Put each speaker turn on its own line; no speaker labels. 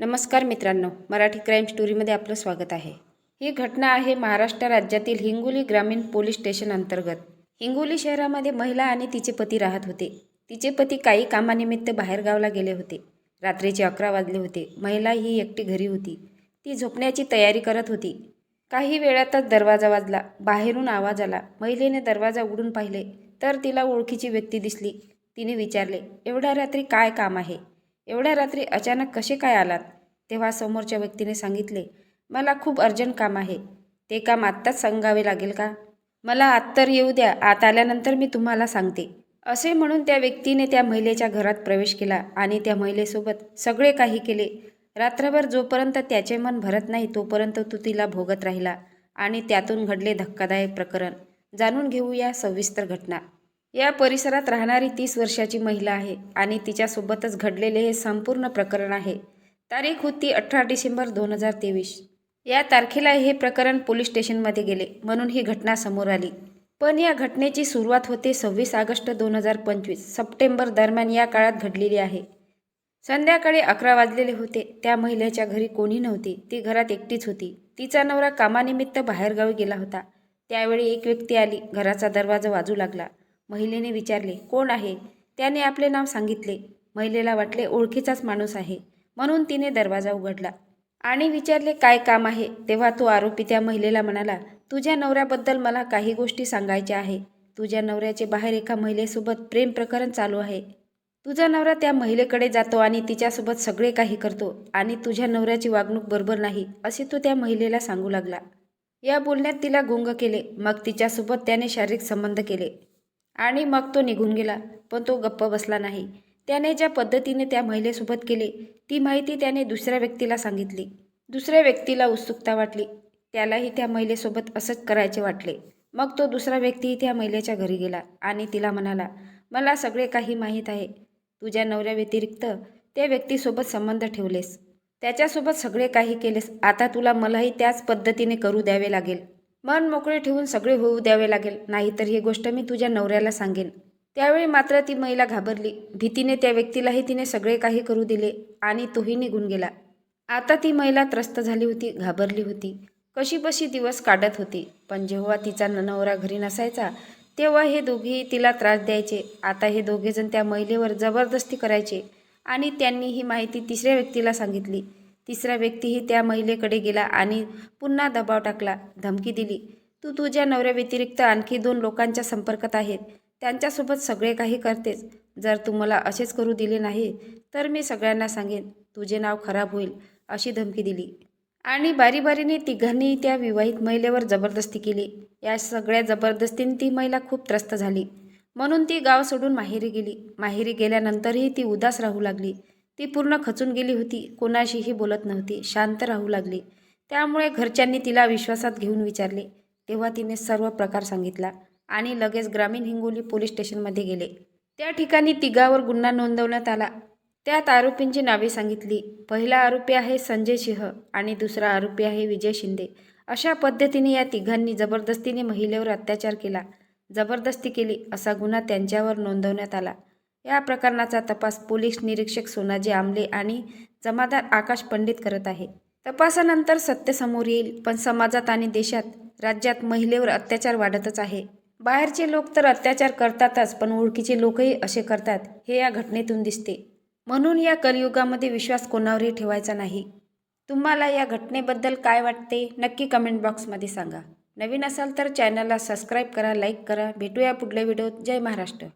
नमस्कार मित्रांनो मराठी क्राईम स्टोरीमध्ये आपलं स्वागत आहे. ही घटना आहे महाराष्ट्र राज्यातील हिंगोली ग्रामीण पोलीस स्टेशन अंतर्गत. हिंगोली शहरामध्ये महिला आणि तिचे पती राहत होते. तिचे पती काही कामानिमित्त बाहेरगावला गेले होते. रात्रीचे अकरा वाजले होते. महिला ही एकटी घरी होती. ती झोपण्याची तयारी करत होती. काही वेळातच दरवाजा वाजला. बाहेरून आवाज आला. महिलेने दरवाजा उघडून पाहिले तर तिला ओळखीची व्यक्ती दिसली. तिने विचारले एवढ्या रात्री काय काम आहे? एवढ्या रात्री अचानक कसे काय आलात? तेव्हा समोरच्या व्यक्तीने सांगितले मला खूप अर्जंट काम आहे. ते काम आत्ताच सांगावे लागेल का? मला आत्तर तर येऊ द्या. आत आल्यानंतर मी तुम्हाला सांगते. असे म्हणून त्या व्यक्तीने त्या महिलेच्या घरात प्रवेश केला आणि त्या महिलेसोबत सगळे काही केले. रात्रभर जोपर्यंत त्याचे मन भरत नाही तोपर्यंत तो तिला भोगत राहिला आणि त्यातून घडले धक्कादायक प्रकरण. जाणून घेऊया सविस्तर घटना. या परिसरात राहणारी तीस वर्षाची महिला आहे आणि तिच्यासोबतच घडलेले हे संपूर्ण प्रकरण आहे. तारीख होती अठरा डिसेंबर दोन हजार तेवीस. या तारखेला हे प्रकरण पोलीस स्टेशनमध्ये गेले म्हणून ही घटना समोर आली. पण या घटनेची सुरुवात होते सव्वीस ऑगस्ट दोन हजार पंचवीस सप्टेंबर दरम्यान या काळात घडलेली आहे. संध्याकाळी अकरा वाजलेले होते. त्या महिलेच्या घरी कोणी नव्हते. ती घरात एकटीच होती. तिचा नवरा कामानिमित्त बाहेरगावी गेला होता. त्यावेळी एक व्यक्ती आली. घराचा दरवाजा वाजू लागला. महिलेने विचारले कोण आहे? त्याने आपले नाव सांगितले. महिलेला वाटले ओळखीचाच माणूस आहे. म्हणून तिने दरवाजा उघडला. आणि विचारले काय काम आहे? तेव्हा तो आरोपी त्या महिलेला म्हणाला तुझ्या नवऱ्याबद्दल मला काही गोष्टी सांगायच्या आहे. तुझ्या नवऱ्याचे बाहेर एका महिलेसोबत प्रेम प्रकरण चालू आहे. तुझा नवरा त्या महिलेकडे जातो आणि तिच्यासोबत सगळे काही करतो आणि तुझ्या नवऱ्याची वागणूक बरोबर नाही असे तो त्या महिलेला सांगू लागला. या बोलण्यात तिला गुंग केले. मग तिच्यासोबत त्याने शारीरिक संबंध केले. आणि मग तो निघून गेला पण तो गप्प बसला नाही. त्याने ज्या पद्धतीने त्या महिलेसोबत केले ती माहिती त्याने दुसऱ्या व्यक्तीला सांगितली. दुसऱ्या व्यक्तीला उत्सुकता वाटली. त्यालाही त्या महिलेसोबत असंच करायचे वाटले. मग तो दुसरा व्यक्तीही त्या महिलेच्या घरी गेला आणि तिला म्हणाला मला सगळे काही माहीत आहे. तुझ्या नवऱ्याव्यतिरिक्त त्या व्यक्तीसोबत संबंध ठेवलेस. त्याच्यासोबत सगळे काही केलेस. आता तुला मलाही त्याच पद्धतीने करू द्यावे लागेल. मन मोकळे ठेवून सगळे होऊ द्यावे लागेल. नाहीतर ही गोष्ट मी तुझ्या नवऱ्याला सांगेन. त्यावेळी मात्र ती महिला घाबरली. भीतीने त्या व्यक्तीलाही तिने सगळे काही करू दिले आणि तोही निघून गेला. आता ती महिला त्रस्त झाली होती घाबरली होती. कशीबशी दिवस काढत होती. पण जेव्हा तिचा न- नवरा घरी नसायचा तेव्हा हे दोघेही तिला त्रास द्यायचे. आता हे दोघेजण त्या महिलेवर जबरदस्ती करायचे आणि त्यांनी ही माहिती तिसऱ्या व्यक्तीला सांगितली. तिसरा व्यक्तीही त्या महिलेकडे गेला आणि पुन्हा दबाव टाकला धमकी दिली. तू तुझ्या नवऱ्याव्यतिरिक्त आणखी दोन लोकांच्या संपर्कात आहेत. त्यांच्यासोबत सगळे काही करतेस. जर तू मला असेच करू दिले नाही तर मी सगळ्यांना सांगेन. तुझे नाव खराब होईल अशी धमकी दिली. आणि बारीबारीने तिघांनी त्या विवाहित महिलेवर जबरदस्ती केली. या सगळ्या जबरदस्तीने ती महिला खूप त्रस्त झाली. म्हणून ती गाव सोडून माहेरी गेली. माहेरी गेल्यानंतरही ती उदास राहू लागली. ती पूर्ण खचून गेली होती. कोणाशीही बोलत नव्हती. शांत राहू लागली. त्यामुळे घरच्यांनी तिला विश्वासात घेऊन विचारले. तेव्हा तिने सर्व प्रकार सांगितला आणि लगेच ग्रामीण हिंगोली पोलीस स्टेशनमध्ये गेले. त्या ठिकाणी तिघावर गुन्हा नोंदवण्यात आला. त्यात आरोपींची नावे सांगितली. पहिला आरोपी आहे संजय सिंह आणि दुसरा आरोपी आहे विजय शिंदे. अशा पद्धतीने या तिघांनी जबरदस्तीने महिलेवर अत्याचार केला. जबरदस्ती केली असा गुन्हा त्यांच्यावर नोंदवण्यात आला. या प्रकरणाचा तपास पोलीस निरीक्षक सोनाजी आमले आणि जमादार आकाश पंडित करत आहे. तपासानंतर सत्य समोर येईल पण समाजात आणि देशात राज्यात महिलेवर अत्याचार वाढतच आहे. बाहेरचे लोक तर अत्याचार करतातच पण ओळखीचे लोकही असे करतात हे या घटनेतून दिसते. म्हणून या कलियुगामध्ये विश्वास कोणावरही ठेवायचा नाही. तुम्हाला या घटनेबद्दल काय वाटते नक्की कमेंट बॉक्समध्ये सांगा. नवीन असाल तर चॅनलला सबस्क्राईब करा लाईक करा. भेटूया पुढल्या व्हिडिओत जय महाराष्ट्र.